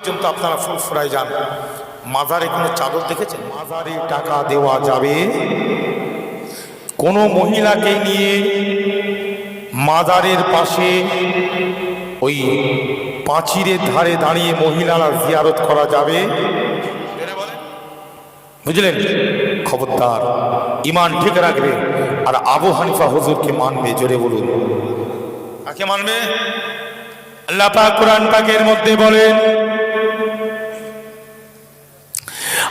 পর্যন্ত আপনারা ফুরফুরায় যান। মাজারে কোনো চাদর দেখেছেন? মাজারে টাকা দেওয়া যাবে। কোনো মহিলাকে নিয়ে মাজারের পাশে ওই পাঁচিরের ধারে দাঁড়িয়ে মহিলারা জিয়ারত করা যাবে। বুঝলেন? খবরদার ইমান ঠিক রাখবে আর আবু হানিফা হুজুরকে মানবে জোরে বলুন। কাকে মানবে? আল্লাহ পাক কোরআন পাকের মধ্যে বলেন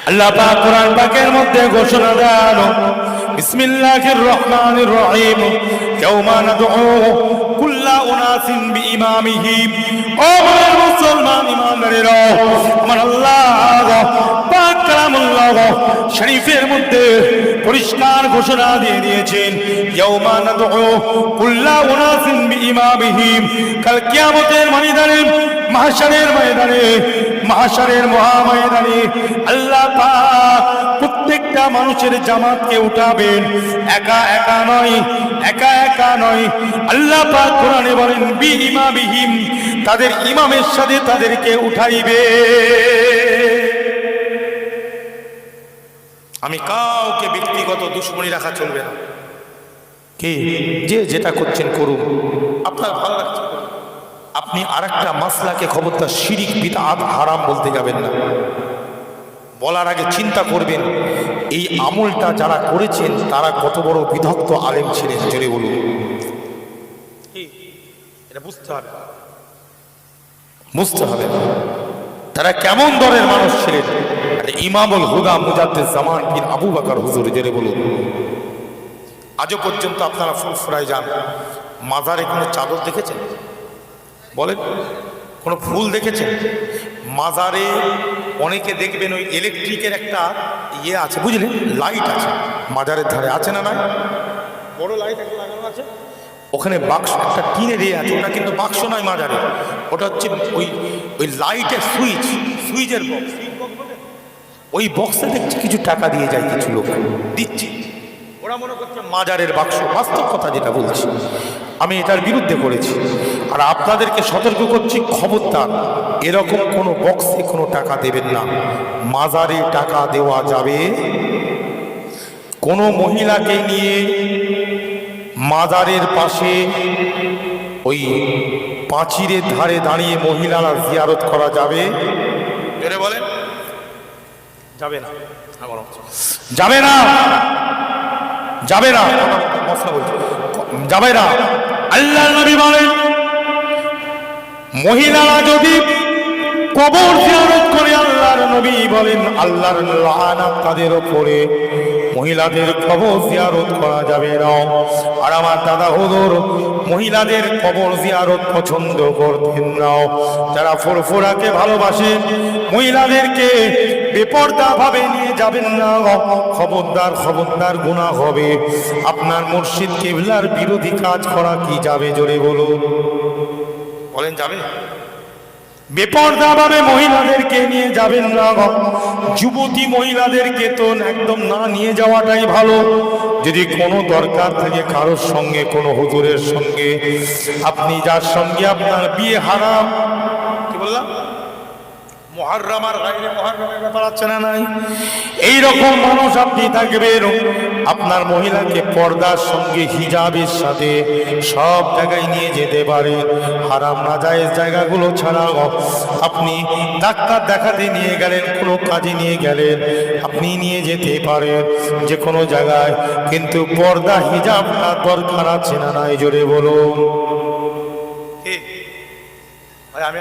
আল্লাহ পাক কোরআন পাকের মধ্যে ঘোষণা দেন, বিসমিল্লাহির রহমানির রহিম, ইয়াউমা নাদউ কুল্লা উনাসিন বিইমামিহিম ও মুসলমান ইমানদারেরা আমার আল্লাহ পাক শরীফের মধ্যে পরিষ্কার ঘোষণা দিয়ে দিয়েছেন কাল কিয়ামতের আল্লাহ প্রত্যেকটা মানুষের জামাতকে উঠাবেন। একা একা নয়, একা একা নয়, আল্লাহ কোরআনে বলেন বি ইমামিহিম তাদের ইমামের সাথে তাদেরকে উঠাইবে। আমি কাউকে ব্যক্তিগত দুশ্মনী রাখা চলবে না। কে? যে যেটা করছেন করুন। আপনার ভালো লাগছে। আপনি আর একটা মাসলাকে খবরদার শিরিক বিদআত হারাম বলতে যাবেন না। বলার আগে চিন্তা করবেন এই আমলটা যারা করেছেন তারা কত বড় বিধক্ত আলেম ছিলেন জোরে বলুন। এটা বুঝতে হবে। বুঝতে হবে। তারা কেমন দরের মানুষ ছিলেন? ইমামুল হুদা মুজাদ্দিদ জামান পীর আবু বাকর হুজুর জোরে বলুন। আজও পর্যন্ত আপনারা ফুরফুরায় যান। মাজারে কোনো চাদর দেখেছেন? বলেন, কোনো ফুল দেখেছেন? মাজারে অনেকে দেখবেন ওই ইলেকট্রিকের একটা ইয়ে আছে, বুঝলেন? লাইট আছে। মাজারের ধারে আছে না না বড় লাইট একটা লাগানো আছে। ওখানে বাক্স, একটা টিনে দিয়ে আছে। ওটা কিন্তু বাক্স নয় মাজারে। ওটা হচ্ছে ওই ওই লাইটের সুইচ, সুইচের বক্স ওই বক্সে দেখছি কিছু টাকা দিয়ে যায় কিছু লোক। দিচ্ছে। ওরা মনে করছে মাজারের বাক্স, বাস্তব কথা যেটা বলছি। আমি এটার বিরুদ্ধে করেছি। আর আপনাদেরকে সতর্ক করছি, খবরদার, এরকম কোনো বক্সে কোনো টাকা দেবেন না। মাজারে টাকা দেওয়া যাবে। কোনো মহিলাকে নিয়ে মাজারের পাশে ওই পাঁচিরের ধারে দাঁড়িয়ে মহিলারা জিয়ারত করা যাবে। বলেন যাবে না। আমার যাবে না। যাবে না। মশলা বলছি। যাবে না। আল্লাহ নবী বলেন মহিলারা যদি কবর জিয়ারত করে আল্লাহর নবী বলেন আল্লাহর লানাত তাদের উপরে মহিলাদের কবর জিয়ারত করা যাবে না। আর আমার দাদা হুজুর, মহিলাদের কবর জিয়ারত পছন্দ করতেন না। যারা ফুরফুরাকে ভালোবাসে, মহিলাদেরকে বেপর্দা ভাবে নিয়ে যাবেন না। খবরদার খবরদার গুণা হবে। আপনার মুর্শিদ কেবলার বিরোধী কাজ করা কি যাবে? জোরে বলুন। বলেন, যাবে বেপর্দা ভাবে মহিলাদেরকে নিয়ে যাবেন না যুবতী মহিলাদেরকে তো একদম না নিয়ে যাওয়াটাই ভালো। যদি কোনো দরকার থাকে কারোর সঙ্গে, কোনো হুজুরের সঙ্গে, আপনি যার সঙ্গে আপনার বিয়ে হারাম। কি বললাম? মহারম আর গাইরে মহারমের ব্যাপার আছে না নাই? এই রকম মানুষ আপনি থাকবেন। আপনার মহিলাকে পর্দার সঙ্গে হিজাবের সাথে সব জায়গায় নিয়ে যেতে পারে। হারাম না যায় জায়গাগুলো ছাড়াও আপনি ডাক্তার দেখাতে নিয়ে গেলেন, কোনো কাজে নিয়ে গেলেন, আপনি নিয়ে যেতে পারেন যে কোনো জায়গায়। কিন্তু পর্দা হিজাবটা দরকার আছে না নাই? জোরে বলুন। আমি